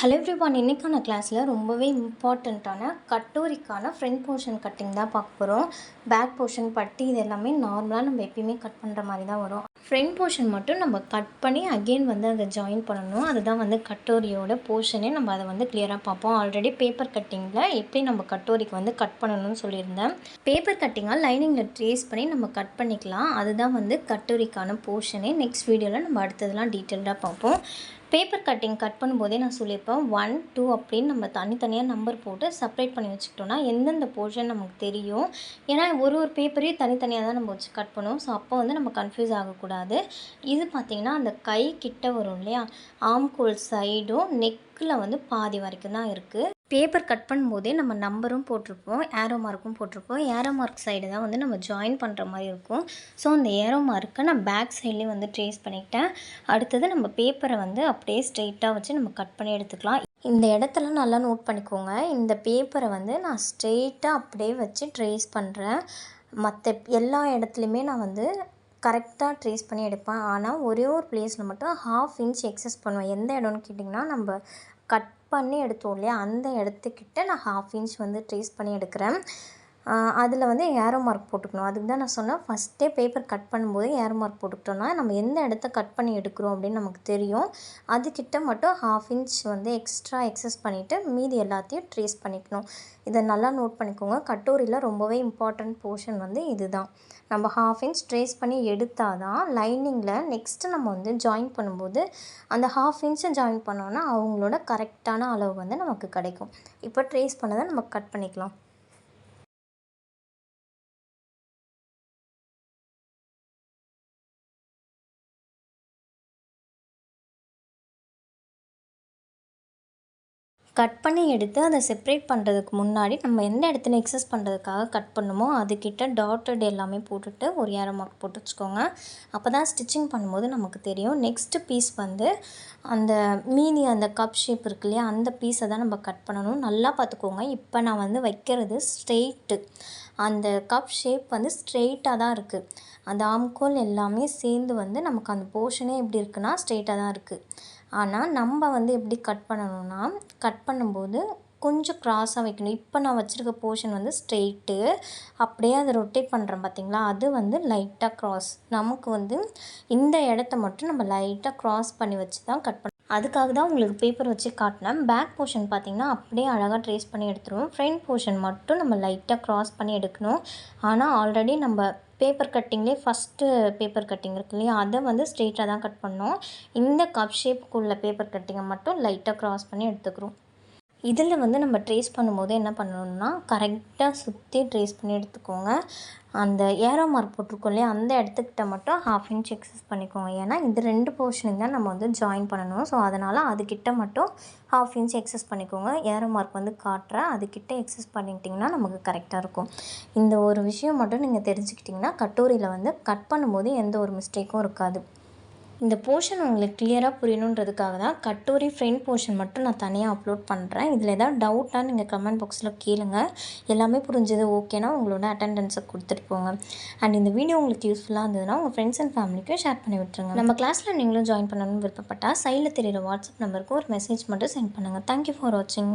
Hello everyone இன்றைக்கான கிளாஸில் ரொம்பவே இம்பார்ட்டண்ட்டான கட்டோரிக்கான ஃப்ரண்ட் போர்ஷன் கட்டிங் தான் பார்க்க போகிறோம் பேக் போர்ஷன் பட்டி இது எல்லாமே நார்மலாக நம்ம எப்பயுமே கட் பண்ணுற மாதிரி தான் வரும். ஃப்ரண்ட் போர்ஷன் மட்டும் நம்ம கட் பண்ணி அகெயின் வந்து அதை ஜாயின் பண்ணணும். அதுதான் வந்து கட்டோரியோட போர்ஷனே நம்ம அதை வந்து கிளியராக பார்ப்போம். ஆல்ரெடி பேப்பர் கட்டிங்கில் எப்படி நம்ம கட்டோரிக்கு வந்து கட் பண்ணணும்னு சொல்லியிருந்தேன். பேப்பர் கட்டிங்காக லைனிங்கில் ட்ரேஸ் பண்ணி நம்ம கட் பண்ணிக்கலாம். அதுதான் வந்து கட்டோரிக்கான போர்ஷனே நெக்ஸ்ட் வீடியோவில் நம்ம அடுத்ததெல்லாம் டீட்டெயில்டாக பார்ப்போம். பேப்பர் கட்டிங் கட் பண்ணும்போதே நான் சொல்லியிருப்பேன் ஒன் டூ அப்படின்னு நம்ம தனித்தனியாக நம்பர் போட்டு செப்பரேட் பண்ணி வச்சுக்கிட்டோன்னா எந்தெந்த போர்ஷன் நமக்கு தெரியும்? ஏன்னா ஒரு ஒரு பேப்பரையும் தனித்தனியாக தான் நம்ம வச்சு கட் பண்ணுவோம். ஸோ அப்போ வந்து நம்ம கன்ஃபியூஸ் ஆகக்கூடாது. இது பார்த்திங்கன்னா அந்த கை கிட்ட வரும் இல்லையா? ஆம்கோல் சைடும் நெக்கில் வந்து பாதி வரைக்கும் தான் இருக்குது பேப்பர் கட் பண்ணும்போதே நம்ம நம்பரும் போட்டிருப்போம் ஏரோ மார்க்கும் போட்டிருப்போம். ஏரோ மார்க் சைடு தான் வந்து நம்ம ஜாயின் பண்ணுற மாதிரி இருக்கும். ஸோ அந்த ஏரோ மார்க்கை நான் பேக் சைட்லேயும் வந்து ட்ரேஸ் பண்ணிக்கிட்டேன். அடுத்தது நம்ம பேப்பரை வந்து அப்படியே ஸ்ட்ரெயிட்டாக வச்சு நம்ம கட் பண்ணி எடுத்துக்கலாம். இந்த இடத்துல நல்லா நோட் பண்ணிக்கோங்க. இந்த பேப்பரை வந்து நான் ஸ்ட்ரெயிட்டாக அப்படியே வச்சு ட்ரேஸ் பண்ணுறேன் மற்ற எல்லா இடத்துலையுமே நான் வந்து கரெக்டாக ட்ரேஸ் பண்ணி எடுப்பேன். ஆனால் ஒரே ஒரு ப்ளேஸில் மட்டும் ஹாஃப் இன்ச் எக்ஸஸ் பண்ணுவேன். எந்த இடம்னு கேட்டிங்கன்னா நம்ம கட் பண்ணி எடுத்தோம் இல்லையா? அந்த இடத்துக்கிட்ட நான் ஹாஃப் இன்ச் வந்து ட்ரேஸ் பண்ணி எடுக்கிறேன். அதில் வந்து ஏரோ மார்க் போட்டுக்கணும். அதுக்கு தான் நான் சொன்னேன் ஃபஸ்ட்டே பேப்பர் கட் பண்ணும்போது ஏரோ மார்க் போட்டுக்கிட்டோன்னா நம்ம எந்த இடத்த கட் பண்ணி எடுக்கிறோம் அப்படின்னு நமக்கு தெரியும். அதுக்கிட்ட மட்டும் ஹாஃப் இன்ச் வந்து எக்ஸ்ட்ரா எக்ஸஸ் பண்ணிவிட்டு மீதி எல்லாத்தையும் ட்ரேஸ் பண்ணிக்கணும். இதை நல்லா நோட் பண்ணிக்கோங்க. கட்டோரியில் ரொம்பவே இம்பார்ட்டண்ட் போர்ஷன் வந்து இதுதான். நம்ம ஹாஃப் இன்ச் ட்ரேஸ் பண்ணி எடுத்தால் தான் லைனிங்கில் நெக்ஸ்ட்டு நம்ம வந்து ஜாயின் பண்ணும்போது அந்த ஹாஃப் இன்ச்சை ஜாயின் பண்ணோன்னா அவங்களோட கரெக்டான அளவு வந்து நமக்கு கிடைக்கும். இப்போ ட்ரேஸ் பண்ணதை நம்ம கட் பண்ணிக்கலாம். கட் பண்ணி எடுத்து அதை செப்ரேட் பண்ணுறதுக்கு முன்னாடி நம்ம எந்த இடத்துல எக்ஸஸ் பண்ணுறதுக்காக கட் பண்ணுமோ அதுக்கிட்ட டாட்டட் எல்லாமே போட்டுட்டு ஒரு ஏரோ மார்க் போட்டு வச்சுக்கோங்க. அப்போ தான் ஸ்டிச்சிங் பண்ணும்போது நமக்கு தெரியும். நெக்ஸ்ட்டு பீஸ் வந்து அந்த மீதி அந்த கப் ஷேப் இருக்கு இல்லையா அந்த பீஸை தான் நம்ம கட் பண்ணணும். நல்லா பார்த்துக்கோங்க. இப்போ நான் வந்து வைக்கிறது ஸ்ட்ரெயிட்டு அந்த கப் ஷேப் வந்து ஸ்ட்ரெயிட்டாக தான் இருக்குது அந்த ஆம்கோல் எல்லாமே சேர்ந்து வந்து நமக்கு அந்த போர்ஷனே எப்படி இருக்குன்னா ஸ்ட்ரெயிட்டாக தான் இருக்குது ஆனால் நம்ம வந்து எப்படி கட் பண்ணணும்னா கட் பண்ணும்போது கொஞ்சம் க்ராஸாக வைக்கணும். இப்போ நான் வச்சுருக்க போர்ஷன் வந்து ஸ்ட்ரெயிட்டு அப்படியே அதை ரொட்டேட் பண்ணுறேன் பார்த்திங்களா அது வந்து லைட்டாக க்ராஸ் நமக்கு வந்து இந்த இடத்த மட்டும் நம்ம லைட்டாக க்ராஸ் பண்ணி வச்சு தான் கட் பண்ண அதுக்காக தான் உங்களுக்கு பேப்பர் வச்சு காட்டினேன். பேக் போர்ஷன் பார்த்திங்கன்னா அப்படியே அழகாக ட்ரேஸ் பண்ணி எடுத்துருவோம். ஃப்ரண்ட் போர்ஷன் மட்டும் நம்ம லைட்டாக க்ராஸ் பண்ணி எடுக்கணும். ஆனால் ஆல்ரெடி நம்ம பேப்பர் கட்டிங்லேயே ஃபஸ்ட்டு பேப்பர் கட்டிங் இருக்கு இல்லையா? அதை வந்து ஸ்ட்ரெயிட்டாக தான் கட் பண்ணோம். இந்த கப் ஷேப்புக்குள்ள பேப்பர் கட்டிங்கை மட்டும் லைட்டாக க்ராஸ் பண்ணி எடுத்துக்கிறோம். இதில் வந்து நம்ம ட்ரேஸ் பண்ணும்போது என்ன பண்ணணும்னா கரெக்டாக சுற்றி ட்ரேஸ் பண்ணி எடுத்துக்கோங்க. அந்த ஏரோ மார்க் போட்டிருக்கோம் இல்லையா அந்த இடத்துக்கிட்ட மட்டும் ஹாஃப் இன்ச் எக்ஸஸ் பண்ணிக்கோங்க. ஏன்னா இது ரெண்டு போர்ஷனுக்கு தான் நம்ம வந்து ஜாயின் பண்ணணும். ஸோ அதனால் அதுக்கிட்ட மட்டும் ஹாஃப் இன்ச் எக்ஸஸ் பண்ணிக்கோங்க. ஏரோ மார்க் வந்து காட்டுறேன் அதுக்கிட்ட எக்ஸஸ் பண்ணிக்கிட்டிங்கன்னா நமக்கு கரெக்டாக இருக்கும். இந்த ஒரு விஷயம் மட்டும் நீங்கள் தெரிஞ்சுக்கிட்டிங்கன்னா கட்டோரியில் வந்து கட் பண்ணும்போது எந்த ஒரு மிஸ்டேக்கும் இருக்காது. இந்த போர்ஷன் உங்களுக்கு கிளியராக புரியணுன்றதுக்காக தான் கட்டுரை ஃப்ரெண்ட் போர்ஷன் மட்டும் நான் தனியாக அப்லோட் பண்ணுறேன் இதில் ஏதாவது டவுட்டாக நீங்கள் கமெண்ட் பாக்ஸில் கேளுங்க. எல்லாமே புரிஞ்சது ஓகேனா உங்களோட அட்டெண்டன்ஸை கொடுத்துட்டு போங்க. அண்ட் இந்த வீடியோ உங்களுக்கு யூஸ்ஃபுல்லாக இருந்ததுன்னா உங்கள் ஃப்ரெண்ட்ஸ் அண்ட் ஃபேமிலிக்கு ஷேர் பண்ணி விட்டுருங்க. நம்ம கிளாஸில் நீங்களும் ஜாயின் பண்ணணும்னு விருப்பப்பட்டால் சைடில் தெரியிற வாட்ஸ்அப் நம்பருக்கு ஒரு மெசேஜ் மட்டும் சென்ட் பண்ணுங்கள் தேங்க்யூ ஃபார் வாட்சிங்